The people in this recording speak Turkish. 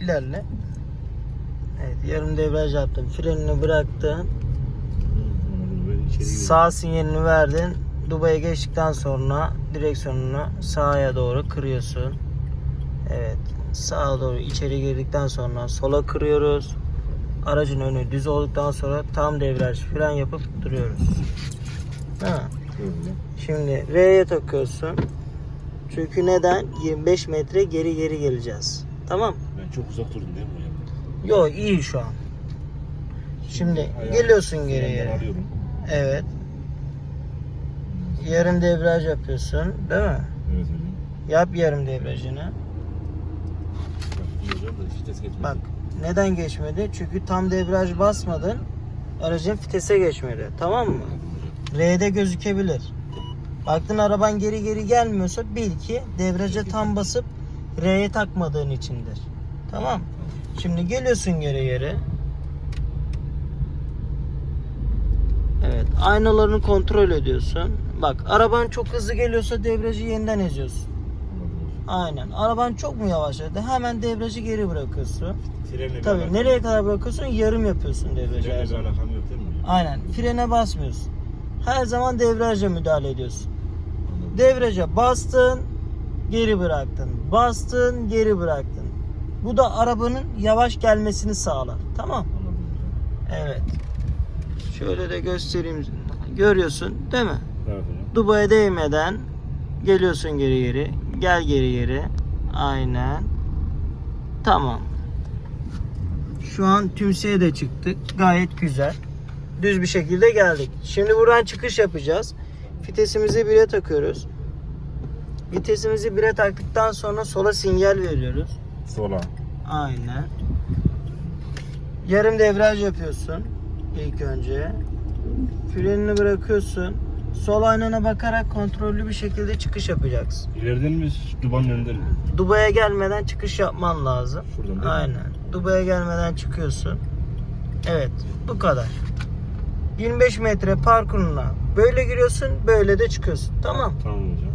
ilerle. Evet yarım debriyaj yaptın. Frenini bıraktın. Sağ sinyalini verdin. Dubai'ye geçtikten sonra direksiyonunu sağa doğru kırıyorsun. Evet. Sağa doğru içeri girdikten sonra sola kırıyoruz. Aracın önü düz olduktan sonra tam debriyaj fren yapıp duruyoruz. Ha. Şimdi R'ye takıyorsun. Çünkü neden? 25 metre geri geri geleceğiz. Tamam. Ben çok uzak durdum değil mi yandan? Yo iyi şu an. Şimdi Ayağımı geliyorsun geriye. alıyorum. Evet. Yarım debriyaj yapıyorsun, değil mi? Evet hocam. Yap yarım debriyajını. Bak iyi hocam da vites geçmedi. Bak neden geçmedi? Çünkü tam debriyaj basmadın. Aracın vitese geçmedi. Tamam mı? Hocam. R'de gözükebilir. Baktın araban geri geri gelmiyorsa bil ki debriyaja tam basıp R'ye takmadığın içindir. Tamam. Şimdi geliyorsun geri geri. Evet, aynalarını kontrol ediyorsun. Bak, araban çok hızlı geliyorsa debriyajı yeniden eziyorsun. Aynen. Araban çok mu yavaşladı? Hemen debriyajı geri bırakıyorsun. Frenle Tabii nereye kadar bırakıyorsun? Yarım yapıyorsun debriyajı. Frenle bir alakam yok değil mi? Aynen. Frene basmıyorsun. Her zaman debriyaja müdahale ediyorsun. Debriyaja bastın, geri bıraktın. Bastın, geri bıraktın. Bu da arabanın yavaş gelmesini sağlar. Tamam. Evet. Şöyle de göstereyim. Görüyorsun değil mi? Evet. Dubai'ye değmeden geliyorsun geri geri. Gel geri geri. Aynen. Tamam. Şu an tümseye de çıktık. Gayet güzel. Düz bir şekilde geldik. Şimdi buradan çıkış yapacağız. Vitesimizi 1'e takıyoruz. Vitesimizi 1'e taktıktan sonra sola sinyal veriyoruz. Sola. Aynen. Yarım devraj yapıyorsun ilk önce. Frenini bırakıyorsun. Sol aynana bakarak kontrollü bir şekilde çıkış yapacaksın. İleriden mi? Dubanın önünden mi? Dubai'ye gelmeden çıkış yapman lazım. Şuradan değil mi? Aynen. Dubai'ye gelmeden çıkıyorsun. Evet, bu kadar. 25 metre parkuruna böyle giriyorsun, böyle de çıkıyorsun. Tamam. Tamam hocam.